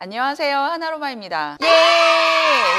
안녕하세요. 하나로마입니다. 예!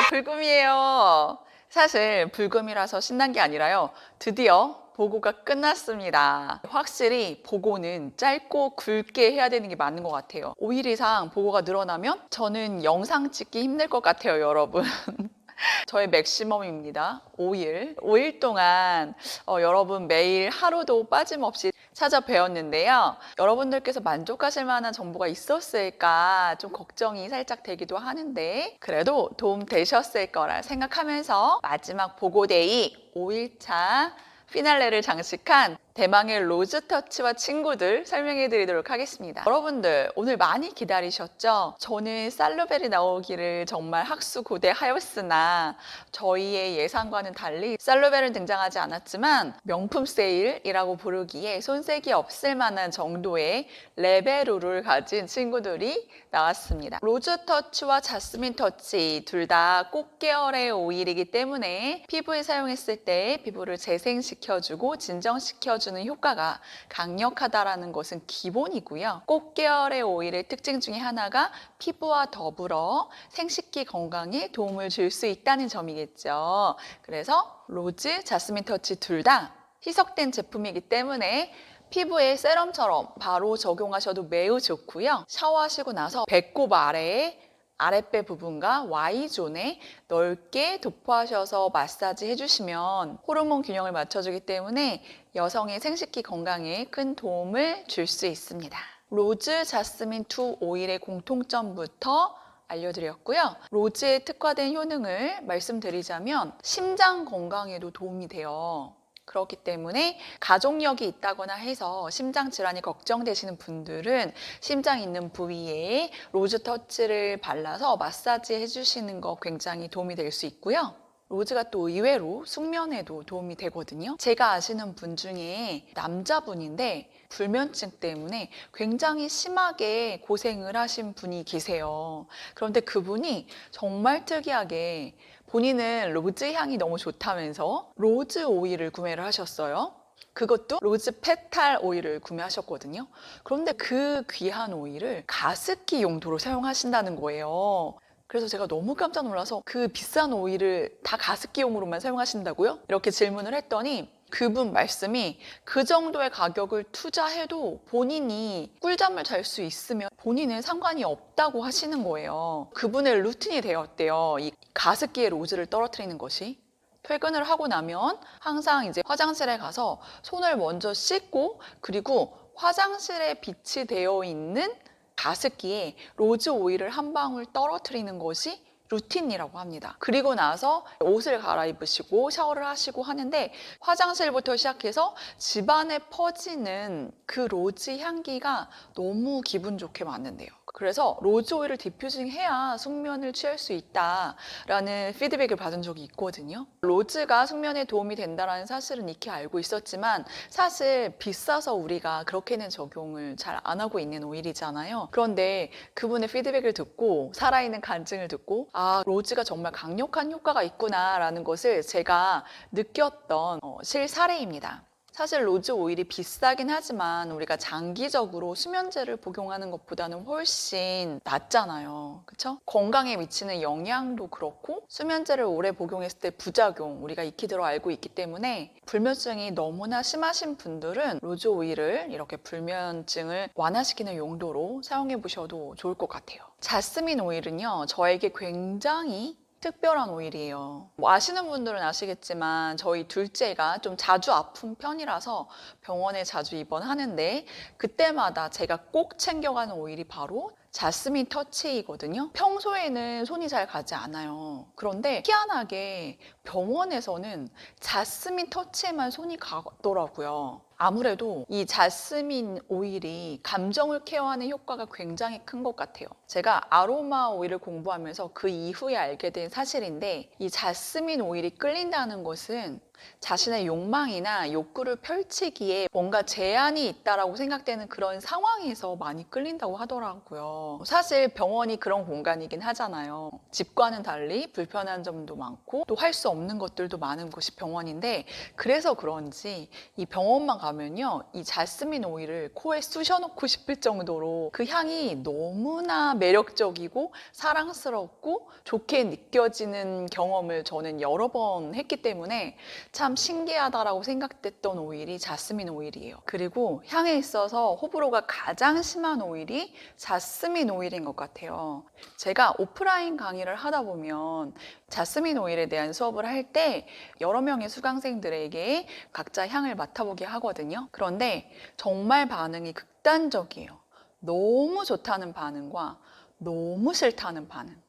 불금이에요. 사실 불금이라서 신난 게 아니라요. 드디어 보고가 끝났습니다. 확실히 보고는 짧고 굵게 해야 되는 게 맞는 것 같아요. 5일 이상 보고가 늘어나면 저는 영상 찍기 힘들 것 같아요, 여러분. 저의 맥시멈입니다. 5일. 5일 동안 어, 여러분 매일 하루도 빠짐없이 찾아뵈었는데요. 여러분들께서 만족하실 만한 정보가 있었을까 좀 걱정이 살짝 되기도 하는데 그래도 도움 되셨을 거라 생각하면서 마지막 보고데이 5일차 피날레를 장식한 대망의 로즈터치와 친구들 설명해 드리도록 하겠습니다. 여러분들 오늘 많이 기다리셨죠? 저는 살루벨이 나오기를 정말 학수 고대하였으나 저희의 예상과는 달리 살루벨은 등장하지 않았지만 명품 세일이라고 부르기에 손색이 없을 만한 정도의 레벨루를 가진 친구들이 나왔습니다. 로즈터치와 자스민 터치 둘 다 꽃계열의 오일이기 때문에 피부에 사용했을 때 피부를 재생시켜주고 진정시켜주는 효과가 강력하다라는 것은 기본이고요. 꽃계열의 오일의 특징 중에 하나가 피부와 더불어 생식기 건강에 도움을 줄 수 있다는 점이겠죠. 그래서 로즈, 자스민 터치 둘 다 희석된 제품이기 때문에 피부에 세럼처럼 바로 적용하셔도 매우 좋고요. 샤워하시고 나서 배꼽 아래에 아랫배 부분과 Y존에 넓게 도포하셔서 마사지 해주시면 호르몬 균형을 맞춰주기 때문에 여성의 생식기 건강에 큰 도움을 줄 수 있습니다. 로즈 자스민 투 오일의 공통점부터 알려드렸고요. 로즈에 특화된 효능을 말씀드리자면 심장 건강에도 도움이 돼요. 그렇기 때문에 가족력이 있다거나 해서 심장 질환이 걱정되시는 분들은 심장 있는 부위에 로즈 터치를 발라서 마사지 해주시는 거 굉장히 도움이 될 수 있고요. 로즈가 또 의외로 숙면에도 도움이 되거든요. 제가 아시는 분 중에 남자분인데 불면증 때문에 굉장히 심하게 고생을 하신 분이 계세요. 그런데 그분이 정말 특이하게 본인은 로즈 향이 너무 좋다면서 로즈 오일을 구매를 하셨어요. 그것도 로즈 페탈 오일을 구매하셨거든요. 그런데 그 귀한 오일을 가습기 용도로 사용하신다는 거예요. 그래서 제가 너무 깜짝 놀라서 그 비싼 오일을 다 가습기용으로만 사용하신다고요? 이렇게 질문을 했더니 그분 말씀이 그 정도의 가격을 투자해도 본인이 꿀잠을 잘 수 있으면 본인은 상관이 없다고 하시는 거예요. 그분의 루틴이 되었대요. 이 가습기에 로즈를 떨어뜨리는 것이. 퇴근을 하고 나면 항상 이제 화장실에 가서 손을 먼저 씻고 그리고 화장실에 비치되어 있는 가습기에 로즈 오일을 한 방울 떨어뜨리는 것이 루틴이라고 합니다. 그리고 나서 옷을 갈아입으시고 샤워를 하시고 하는데 화장실부터 시작해서 집안에 퍼지는 그 로즈 향기가 너무 기분 좋게 맞는데요. 그래서 로즈 오일을 디퓨징 해야 숙면을 취할 수 있다라는 피드백을 받은 적이 있거든요. 로즈가 숙면에 도움이 된다는 사실은 익히 알고 있었지만 사실 비싸서 우리가 그렇게는 적용을 잘 안 하고 있는 오일이잖아요. 그런데 그분의 피드백을 듣고 살아있는 간증을 듣고 아 로즈가 정말 강력한 효과가 있구나라는 것을 제가 느꼈던 어, 실사례입니다. 사실 로즈 오일이 비싸긴 하지만 우리가 장기적으로 수면제를 복용하는 것보다는 훨씬 낫잖아요. 그쵸? 건강에 미치는 영향도 그렇고 수면제를 오래 복용했을 때 부작용 우리가 익히 들어 알고 있기 때문에 불면증이 너무나 심하신 분들은 로즈 오일을 이렇게 불면증을 완화시키는 용도로 사용해 보셔도 좋을 것 같아요. 자스민 오일은요, 저에게 굉장히 특별한 오일이에요. 뭐 아시는 분들은 아시겠지만 저희 둘째가 좀 자주 아픈 편이라서 병원에 자주 입원하는데 그때마다 제가 꼭 챙겨가는 오일이 바로 자스민 터치이거든요. 평소에는 손이 잘 가지 않아요. 그런데 희한하게 병원에서는 자스민 터치에만 손이 가더라고요. 아무래도 이 자스민 오일이 감정을 케어하는 효과가 굉장히 큰 것 같아요. 제가 아로마 오일을 공부하면서 그 이후에 알게 된 사실인데 이 자스민 오일이 끌린다는 것은 자신의 욕망이나 욕구를 펼치기에 뭔가 제한이 있다라고 생각되는 그런 상황에서 많이 끌린다고 하더라고요. 사실 병원이 그런 공간이긴 하잖아요. 집과는 달리 불편한 점도 많고 또 할 수 없는 것들도 많은 곳이 병원인데 그래서 그런지 이 병원만 가면요 이 자스민 오일을 코에 쑤셔놓고 싶을 정도로 그 향이 너무나 매력적이고 사랑스럽고 좋게 느껴지는 경험을 저는 여러 번 했기 때문에 참 신기하다라고 생각됐던 오일이 자스민 오일이에요. 그리고 향에 있어서 호불호가 가장 심한 오일이 자스민 오일인 것 같아요. 제가 오프라인 강의를 하다 보면 자스민 오일에 대한 수업을 할 때 여러 명의 수강생들에게 각자 향을 맡아보게 하거든요. 그런데 정말 반응이 극단적이에요. 너무 좋다는 반응과 너무 싫다는 반응.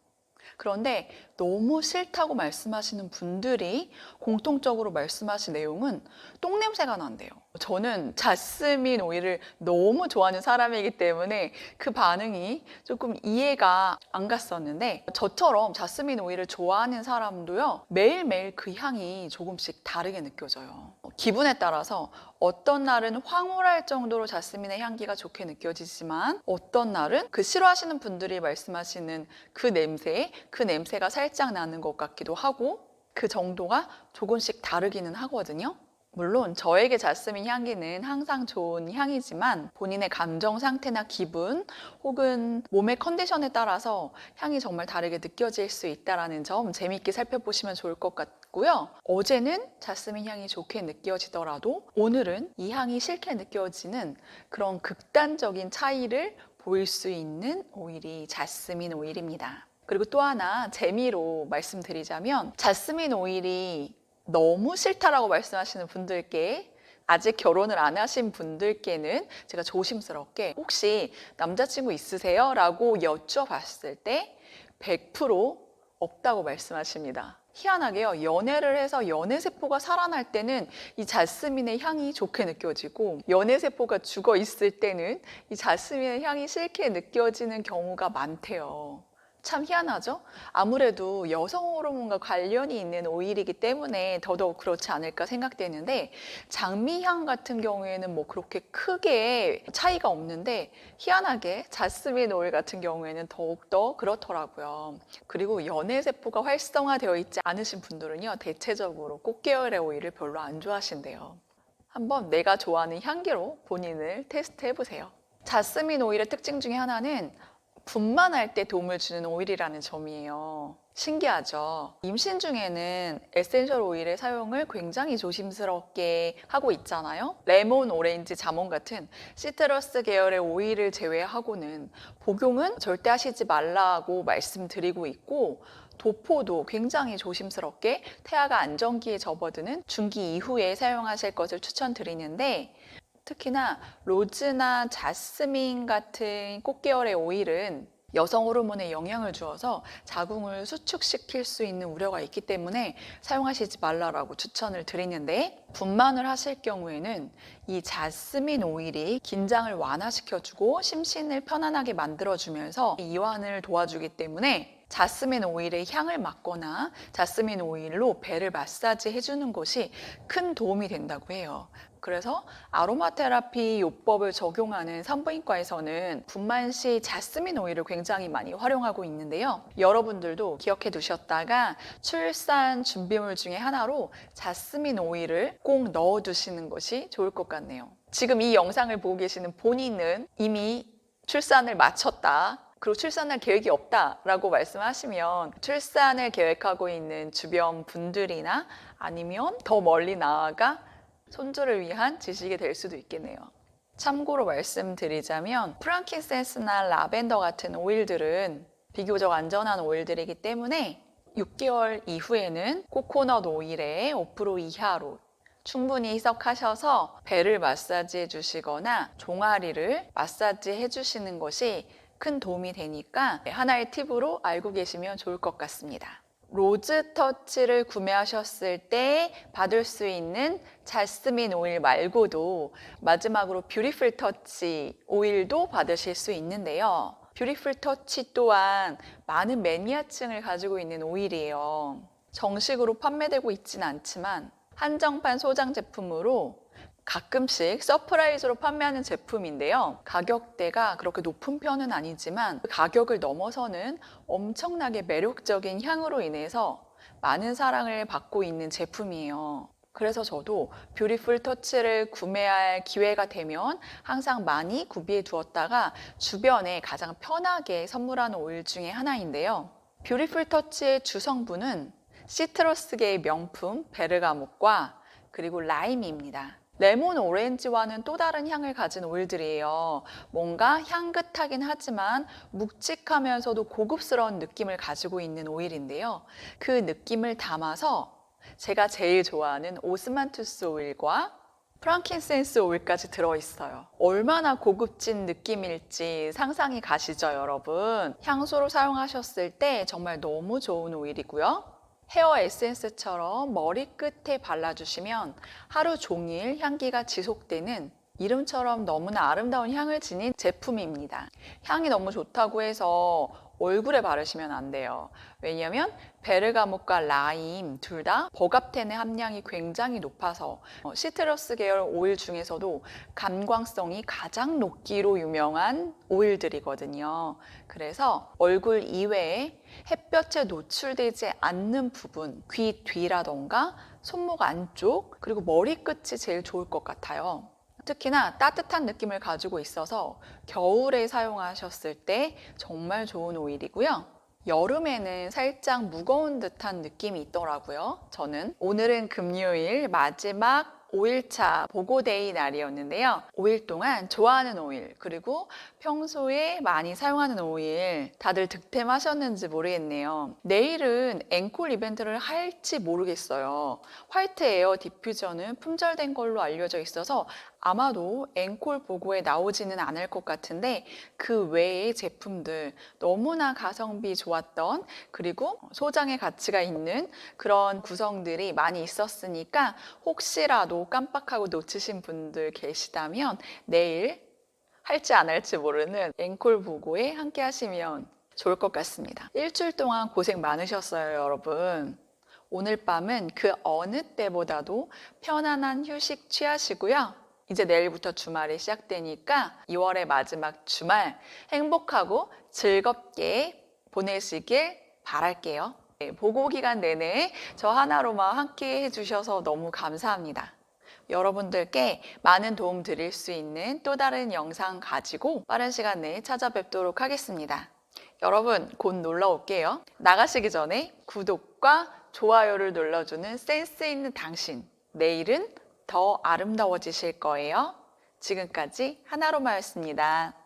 그런데 너무 싫다고 말씀하시는 분들이 공통적으로 말씀하신 내용은 똥냄새가 난대요. 저는 자스민 오일을 너무 좋아하는 사람이기 때문에 그 반응이 조금 이해가 안 갔었는데 저처럼 자스민 오일을 좋아하는 사람도요 매일매일 그 향이 조금씩 다르게 느껴져요. 기분에 따라서 어떤 날은 황홀할 정도로 자스민의 향기가 좋게 느껴지지만 어떤 날은 그 싫어하시는 분들이 말씀하시는 그 냄새, 그 냄새가 살짝 나는 것 같기도 하고 그 정도가 조금씩 다르기는 하거든요. 물론 저에게 자스민 향기는 항상 좋은 향이지만 본인의 감정 상태나 기분 혹은 몸의 컨디션에 따라서 향이 정말 다르게 느껴질 수 있다는 점 재미있게 살펴보시면 좋을 것 같고요. 어제는 자스민 향이 좋게 느껴지더라도 오늘은 이 향이 싫게 느껴지는 그런 극단적인 차이를 보일 수 있는 오일이 자스민 오일입니다. 그리고 또 하나 재미로 말씀드리자면 자스민 오일이 너무 싫다라고 말씀하시는 분들께 아직 결혼을 안 하신 분들께는 제가 조심스럽게 혹시 남자친구 있으세요? 라고 여쭤봤을 때 100% 없다고 말씀하십니다. 희한하게요. 연애를 해서 연애세포가 살아날 때는 이 자스민의 향이 좋게 느껴지고 연애세포가 죽어 있을 때는 이 자스민의 향이 싫게 느껴지는 경우가 많대요. 참 희한하죠? 아무래도 여성 호르몬과 관련이 있는 오일이기 때문에 더더욱 그렇지 않을까 생각되는데 장미향 같은 경우에는 뭐 그렇게 크게 차이가 없는데 희한하게 자스민 오일 같은 경우에는 더욱더 그렇더라고요. 그리고 연애세포가 활성화되어 있지 않으신 분들은요, 대체적으로 꽃계열의 오일을 별로 안 좋아하신대요. 한번 내가 좋아하는 향기로 본인을 테스트 해보세요. 자스민 오일의 특징 중에 하나는 분만할 때 도움을 주는 오일이라는 점이에요. 신기하죠? 임신 중에는 에센셜 오일의 사용을 굉장히 조심스럽게 하고 있잖아요. 레몬, 오렌지, 자몽 같은 시트러스 계열의 오일을 제외하고는 복용은 절대 하시지 말라고 말씀드리고 있고 도포도 굉장히 조심스럽게 태아가 안정기에 접어드는 중기 이후에 사용하실 것을 추천드리는데 특히나 로즈나 자스민 같은 꽃계열의 오일은 여성 호르몬에 영향을 주어서 자궁을 수축시킬 수 있는 우려가 있기 때문에 사용하시지 말라라고 추천을 드리는데 분만을 하실 경우에는 이 자스민 오일이 긴장을 완화시켜주고 심신을 편안하게 만들어주면서 이완을 도와주기 때문에 자스민 오일의 향을 맡거나 자스민 오일로 배를 마사지 해주는 것이 큰 도움이 된다고 해요. 그래서 아로마 테라피 요법을 적용하는 산부인과에서는 분만 시 자스민 오일을 굉장히 많이 활용하고 있는데요. 여러분들도 기억해 두셨다가 출산 준비물 중에 하나로 자스민 오일을 꼭 넣어 두시는 것이 좋을 것 같네요. 지금 이 영상을 보고 계시는 본인은 이미 출산을 마쳤다. 그리고 출산할 계획이 없다라고 말씀하시면 출산을 계획하고 있는 주변 분들이나 아니면 더 멀리 나아가 손주를 위한 지식이 될 수도 있겠네요. 참고로 말씀드리자면 프랑킨센스나 라벤더 같은 오일들은 비교적 안전한 오일들이기 때문에 6개월 이후에는 코코넛 오일에 5% 이하로 충분히 희석하셔서 배를 마사지 해 주시거나 종아리를 마사지 해 주시는 것이 큰 도움이 되니까 하나의 팁으로 알고 계시면 좋을 것 같습니다. 로즈 터치를 구매하셨을 때 받을 수 있는 자스민 오일 말고도 마지막으로 뷰티풀 터치 오일도 받으실 수 있는데요. 뷰티풀 터치 또한 많은 매니아층을 가지고 있는 오일이에요. 정식으로 판매되고 있지는 않지만 한정판 소장 제품으로 가끔씩 서프라이즈로 판매하는 제품인데요. 가격대가 그렇게 높은 편은 아니지만 그 가격을 넘어서는 엄청나게 매력적인 향으로 인해서 많은 사랑을 받고 있는 제품이에요. 그래서 저도 뷰티풀 터치를 구매할 기회가 되면 항상 많이 구비해 두었다가 주변에 가장 편하게 선물하는 오일 중에 하나인데요. 뷰티풀 터치의 주성분은 시트러스계의 명품 베르가못과 그리고 라임입니다. 레몬 오렌지와는 또 다른 향을 가진 오일들이에요. 뭔가 향긋하긴 하지만 묵직하면서도 고급스러운 느낌을 가지고 있는 오일인데요. 그 느낌을 담아서 제가 제일 좋아하는 오스만투스 오일과 프랑킨센스 오일까지 들어있어요. 얼마나 고급진 느낌일지 상상이 가시죠, 여러분? 향수로 사용하셨을 때 정말 너무 좋은 오일이고요. 헤어 에센스처럼 머리끝에 발라주시면 하루 종일 향기가 지속되는 이름처럼 너무나 아름다운 향을 지닌 제품입니다. 향이 너무 좋다고 해서 얼굴에 바르시면 안 돼요. 왜냐하면 베르가못과 라임 둘 다 버갑텐의 함량이 굉장히 높아서 어, 시트러스 계열 오일 중에서도 감광성이 가장 높기로 유명한 오일들이거든요. 그래서 얼굴 이외에 햇볕에 노출되지 않는 부분, 귀 뒤라던가 손목 안쪽, 그리고 머리끝이 제일 좋을 것 같아요. 특히나 따뜻한 느낌을 가지고 있어서 겨울에 사용하셨을 때 정말 좋은 오일이고요. 여름에는 살짝 무거운 듯한 느낌이 있더라고요. 저는 오늘은 금요일 마지막 5일차 보고데이 날이었는데요. 5일 동안 좋아하는 오일, 그리고 평소에 많이 사용하는 오일 다들 득템하셨는지 모르겠네요. 내일은 앵콜 이벤트를 할지 모르겠어요. 화이트 에어 디퓨저는 품절된 걸로 알려져 있어서 아마도 앵콜 보고에 나오지는 않을 것 같은데 그 외의 제품들 너무나 가성비 좋았던 그리고 소장의 가치가 있는 그런 구성들이 많이 있었으니까 혹시라도 깜빡하고 놓치신 분들 계시다면 내일 할지 안 할지 모르는 앵콜 보고에 함께 하시면 좋을 것 같습니다. 일주일 동안 고생 많으셨어요, 여러분. 오늘 밤은 그 어느 때보다도 편안한 휴식 취하시고요. 이제 내일부터 주말이 시작되니까 2월의 마지막 주말 행복하고 즐겁게 보내시길 바랄게요. 네, 보고 기간 내내 저 하나로만 함께 해주셔서 너무 감사합니다. 여러분들께 많은 도움 드릴 수 있는 또 다른 영상 가지고 빠른 시간 내에 찾아뵙도록 하겠습니다. 여러분 곧 놀러 올게요. 나가시기 전에 구독과 좋아요를 눌러주는 센스 있는 당신. 내일은 더 아름다워지실 거예요. 지금까지 하나로마였습니다.